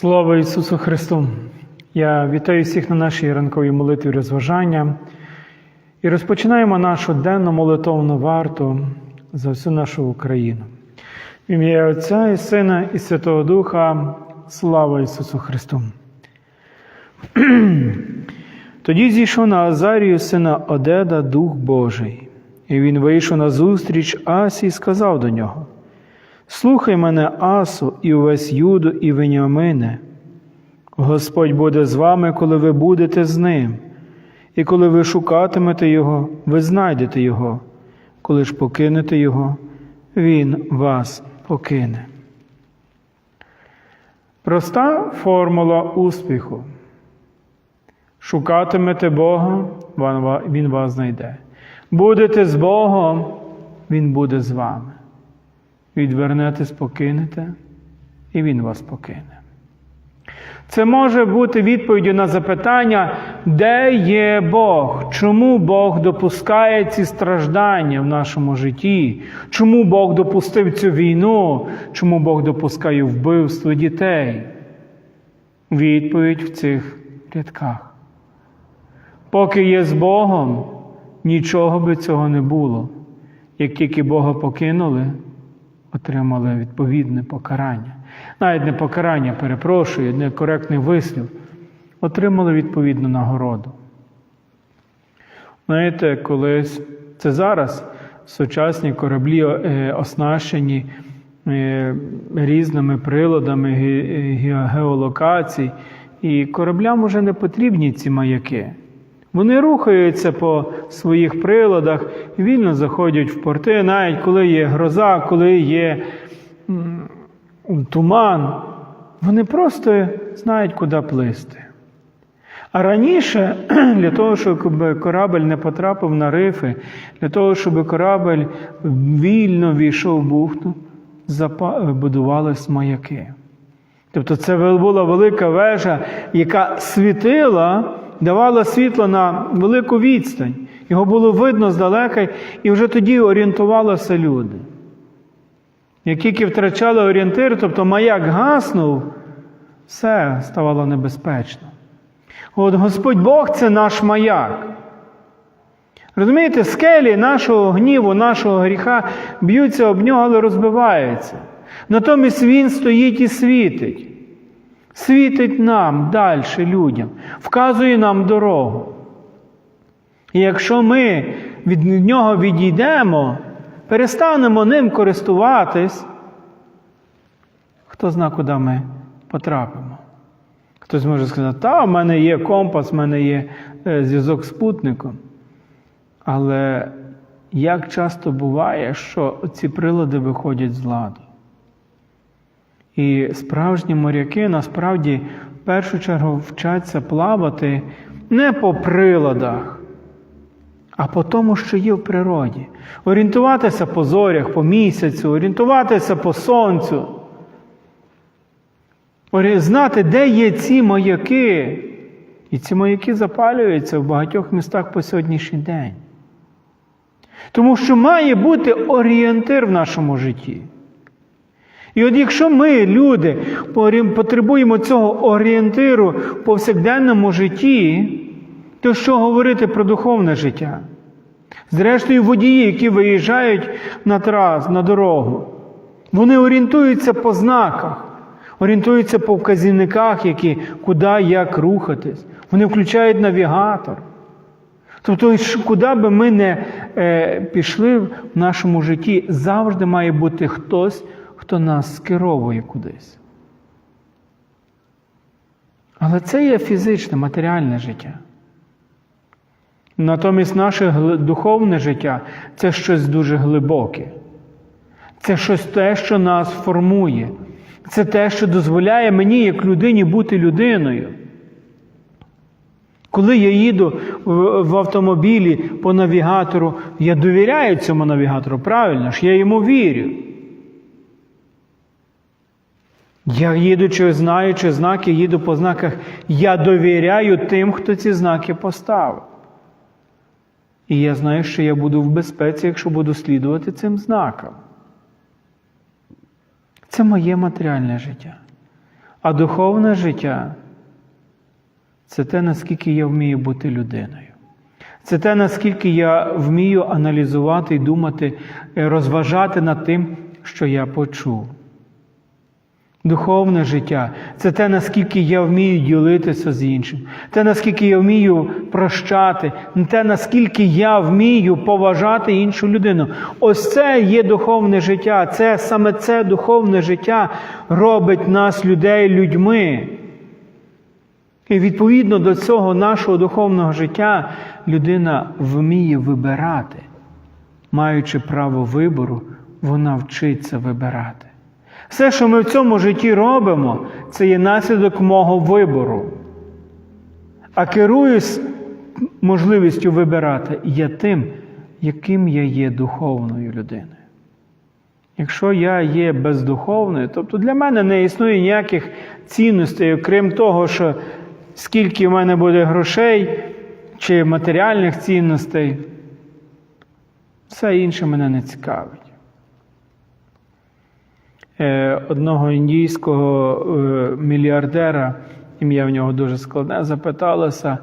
Слава Ісусу Христу! Я вітаю всіх на нашій ранковій молитві розважання і розпочинаємо нашу денну молитовну варту за всю нашу Україну. В ім'я Отця і Сина і Святого Духа. Слава Ісусу Христу! Тоді зійшов на Азарію сина Одеда Дух Божий, і він вийшов на зустріч Асі і сказав до нього: Слухай мене, Асу, і увесь Юду, і Веніамине. Господь буде з вами, коли ви будете з ним, і коли ви шукатимете Його, ви знайдете Його, коли ж покинете Його, Він вас покине. Проста формула успіху. Шукатимете Бога, Він вас знайде. Будете з Богом, Він буде з вами. Відвернетесь, покинете, і Він вас покине. Це може бути відповіддю на запитання, де є Бог? Чому Бог допускає ці страждання в нашому житті? Чому Бог допустив цю війну? Чому Бог допускає вбивство дітей? Відповідь в цих рядках. Поки є з Богом, нічого би цього не було. Як тільки Бога покинули, отримали відповідне покарання. Навіть не покарання, перепрошую, некоректний вислів, отримали відповідну нагороду. Знаєте, колись це зараз сучасні кораблі е, оснащені е, різними приладами геолокацій, і кораблям вже не потрібні ці маяки. Вони рухаються по своїх приладах, вільно заходять в порти, навіть коли є гроза, коли є туман, вони просто знають, куди плисти. А раніше, для того, щоб корабль не потрапив на рифи, для того, щоб корабль вільно війшов в бухту, будувались маяки. Тобто це була велика вежа, яка світила, давала світло на велику відстань. Його було видно здалека, і вже тоді орієнтувалися люди. Як тільки втрачали орієнтир, тобто маяк гаснув, все ставало небезпечно. От Господь Бог це наш маяк. Розумієте, скелі нашого гніву, нашого гріха б'ються об нього, але розбиваються. Натомість Він стоїть і світить. Світить нам далі, людям, вказує нам дорогу. І якщо ми від нього відійдемо, перестанемо ним користуватись, хто зна, куди ми потрапимо. Хтось може сказати, та, в мене є компас, в мене є зв'язок з спутником. Але як часто буває, що ці прилади виходять з ладу? І справжні моряки насправді в першу чергу вчаться плавати не по приладах, а по тому, що є в природі. Орієнтуватися по зорях, по місяцю, орієнтуватися по сонцю. Знати, де є ці маяки. І ці маяки запалюються в багатьох містах по сьогоднішній день. Тому що має бути орієнтир в нашому житті. І от якщо ми, люди, потребуємо цього орієнтиру в повсякденному житті, то що говорити про духовне життя? Зрештою, водії, які виїжджають на трас, на дорогу, вони орієнтуються по знаках, орієнтуються по вказівниках, які, куди як рухатись. Вони включають навігатор. Тобто, куди би ми не е, пішли в нашому житті, завжди має бути хтось, хто нас скеровує кудись. Але це є фізичне, матеріальне життя. Натомість наше духовне життя це щось дуже глибоке. Це щось те, що нас формує. Це те, що дозволяє мені, як людині, бути людиною. Коли я їду в автомобілі по навігатору, я довіряю цьому навігатору, правильно ж, я йому вірю. Я їдучи, знаючи знаки, їду по знаках, я довіряю тим, хто ці знаки поставив. І я знаю, що я буду в безпеці, якщо буду слідувати цим знакам. Це моє матеріальне життя. А духовне життя це те, наскільки я вмію бути людиною. Це те, наскільки я вмію аналізувати і думати, е, розважати над тим, що я почув. Духовне життя це те, наскільки я вмію ділитися з іншим, те, наскільки я вмію прощати, те, наскільки я вмію поважати іншу людину. Ось це є духовне життя. Це саме це духовне життя робить нас, людей, людьми. І відповідно до цього нашого духовного життя людина вміє вибирати. Маючи право вибору, вона вчиться вибирати. Все, що ми в цьому житті робимо, це є наслідок мого вибору. А керуюсь можливістю вибирати я тим, яким я є духовною людиною. Якщо я є бездуховною, тобто для мене не існує ніяких цінностей, окрім того, що скільки в мене буде грошей чи матеріальних цінностей, все інше мене не цікавить. Е, Одного індійського е, мільярдера, ім'я в нього дуже складне, запиталося,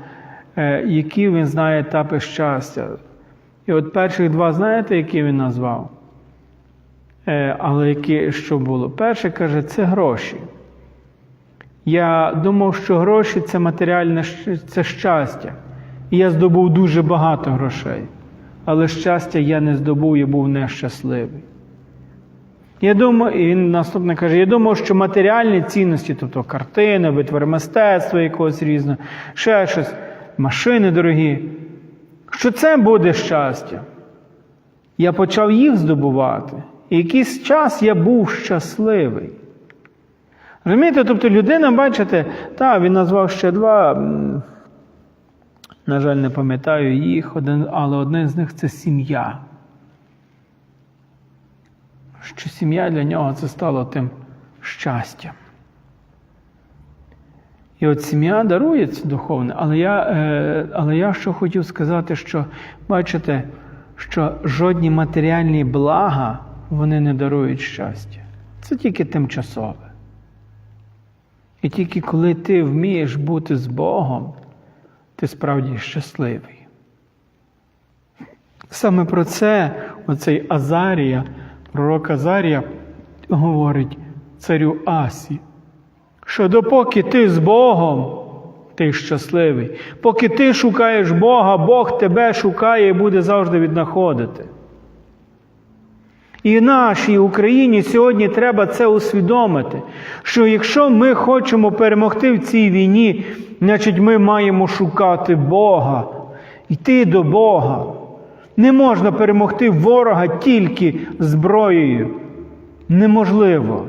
е, які він знає етапи щастя. І от перших два, знаєте, які він назвав? Але які, що було? Перше каже, це гроші. Я думав, що гроші це матеріальне це щастя. І я здобув дуже багато грошей. Але щастя я не здобув, я був нещасливий. Я думаю, і він наступне каже: я думав, що матеріальні цінності, тобто картини, витвори мистецтва якогось різного, ще щось, машини дорогі, що це буде щастя. Я почав їх здобувати. І якийсь час я був щасливий. Розумієте, тобто людина, бачите, та, він назвав ще два, на жаль, не пам'ятаю їх, один, але один з них це сім'я. Що сім'я для нього це стало тим щастям. І от сім'я дарує це духовне, але я, е, але я що хотів сказати, що бачите, що жодні матеріальні блага вони не дарують щастя. Це тільки тимчасове. І тільки коли ти вмієш бути з Богом, ти справді щасливий. Саме про це оцей Азарія, пророк Азарія, говорить царю Асі, що допоки ти з Богом, ти щасливий. Поки ти шукаєш Бога, Бог тебе шукає і буде завжди віднаходити. І нашій Україні сьогодні треба це усвідомити, що якщо ми хочемо перемогти в цій війні, значить ми маємо шукати Бога, йти до Бога. Не можна перемогти ворога тільки зброєю. Неможливо.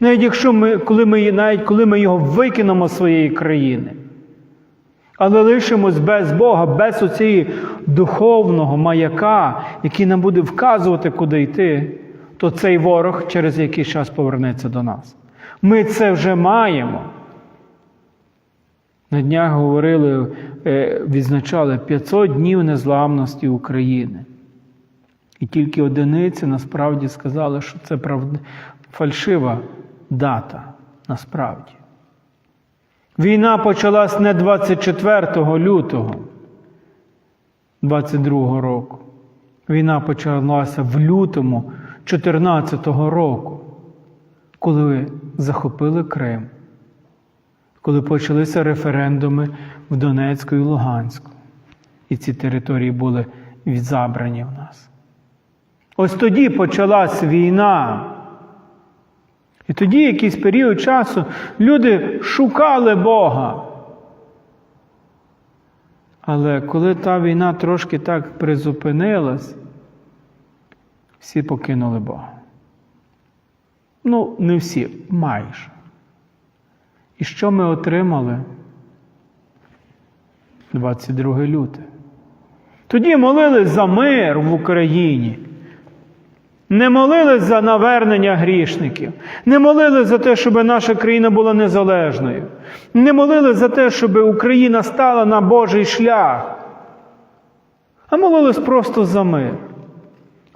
Навіть якщо ми, коли ми, навіть коли ми його викинемо з своєї країни. Але лишимось без Бога, без оцієї духовного маяка, який нам буде вказувати, куди йти, то цей ворог через якийсь час повернеться до нас. Ми це вже маємо. На днях говорили, е, відзначали 500 днів незламності України. І тільки одиниці насправді сказали, що це правд... фальшива дата насправді. Війна почалась не 24 лютого 22 року. Війна почалася в лютому 2014 року, коли захопили Крим, коли почалися референдуми в Донецьку і Луганську. І ці території були відзабрані в нас. Ось тоді почалась війна. І тоді якийсь період часу люди шукали Бога. Але коли та війна трошки так призупинилась, всі покинули Бога. Ну, не всі, майже. І що ми отримали? 22 люте. Тоді молились за мир в Україні. Не молились за навернення грішників, не молились за те, щоб наша країна була незалежною, не молились за те, щоб Україна стала на Божий шлях, а молились просто за мир.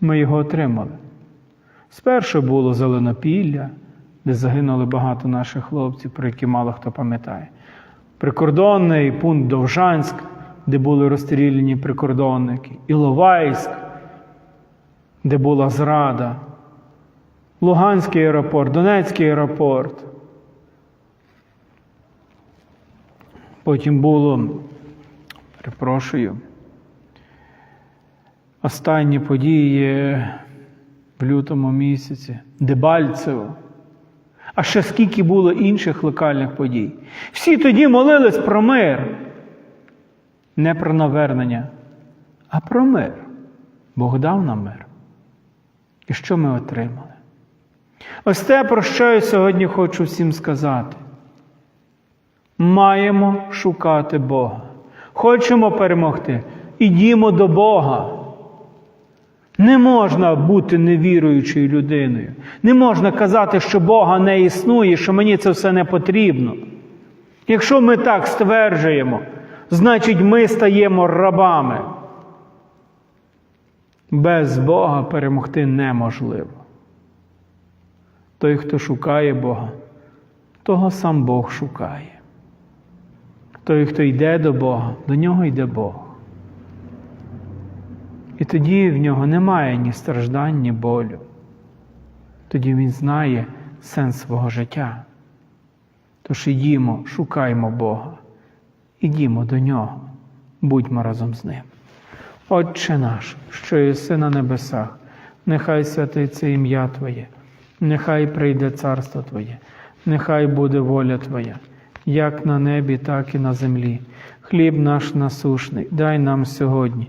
Ми його отримали. Спершу було зеленопілля, де загинули багато наших хлопців, про які мало хто пам'ятає. Прикордонний пункт Довжанськ, де були розстріляні прикордонники, Іловайськ, де була зрада, Луганський аеропорт, Донецький аеропорт. Потім було, перепрошую, останні події в лютому місяці, Дебальцево. А ще скільки було інших локальних подій. Всі тоді молились про мир. Не про навернення, а про мир. Бог дав нам мир. І що ми отримали? Ось те, про що я сьогодні хочу всім сказати. Маємо шукати Бога. Хочемо перемогти. Ідімо до Бога. Не можна бути невіруючою людиною. Не можна казати, що Бога не існує, що мені це все не потрібно. Якщо ми так стверджуємо, значить ми стаємо рабами. Без Бога перемогти неможливо. Той, хто шукає Бога, того сам Бог шукає. Той, хто йде до Бога, до нього йде Бог. І тоді в нього немає ні страждань, ні болю. Тоді він знає сенс свого життя. Тож ідімо, шукаймо Бога, ідімо до нього, будьмо разом з Ним. Отче наш, що єси на небесах, нехай святиться ім'я Твоє, нехай прийде царство Твоє, нехай буде воля Твоя, як на небі, так і на землі. Хліб наш насушний, дай нам сьогодні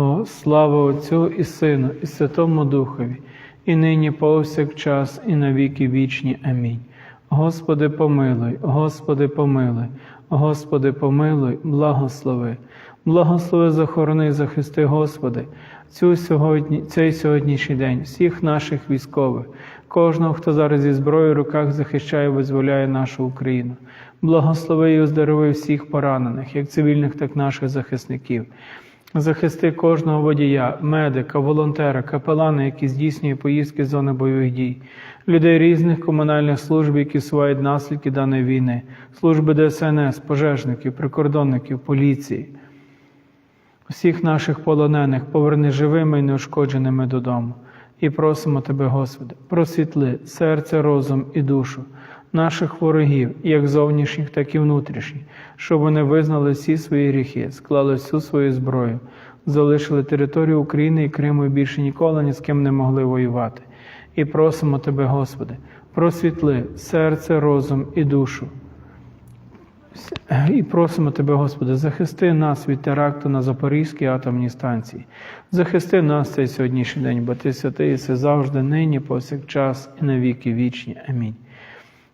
О, слава Отцю і Сину, і Святому Духові, і нині повсякчас, і на віки вічні. Амінь. Господи, помилуй, Господи, помилуй, Господи, помилуй, благослови, благослови, захорони, захисти, Господи, цю сьогодні, цей сьогоднішній день, всіх наших військових, кожного, хто зараз зі зброєю в руках захищає, визволяє нашу Україну. Благослови і оздорови всіх поранених, як цивільних, так і наших захисників. Захисти кожного водія, медика, волонтера, капелана, які здійснює поїздки з зони бойових дій, людей різних комунальних служб, які сувають наслідки даної війни, служби ДСНС, пожежників, прикордонників, поліції, всіх наших полонених поверни живими і неушкодженими додому. І просимо Тебе, Господи, просвітли серце, розум і душу наших ворогів, як зовнішніх, так і внутрішніх, щоб вони визнали всі свої гріхи, склали всю свою зброю, залишили територію України і Криму і більше ніколи ні з ким не могли воювати. І просимо Тебе, Господи, просвітли серце, розум і душу. І просимо Тебе, Господи, захисти нас від теракту на Запорізькій атомній станції. Захисти нас цей сьогоднішній день, бо Ти святий, і завжди, нині, повсякчас і на віки вічні. Амінь.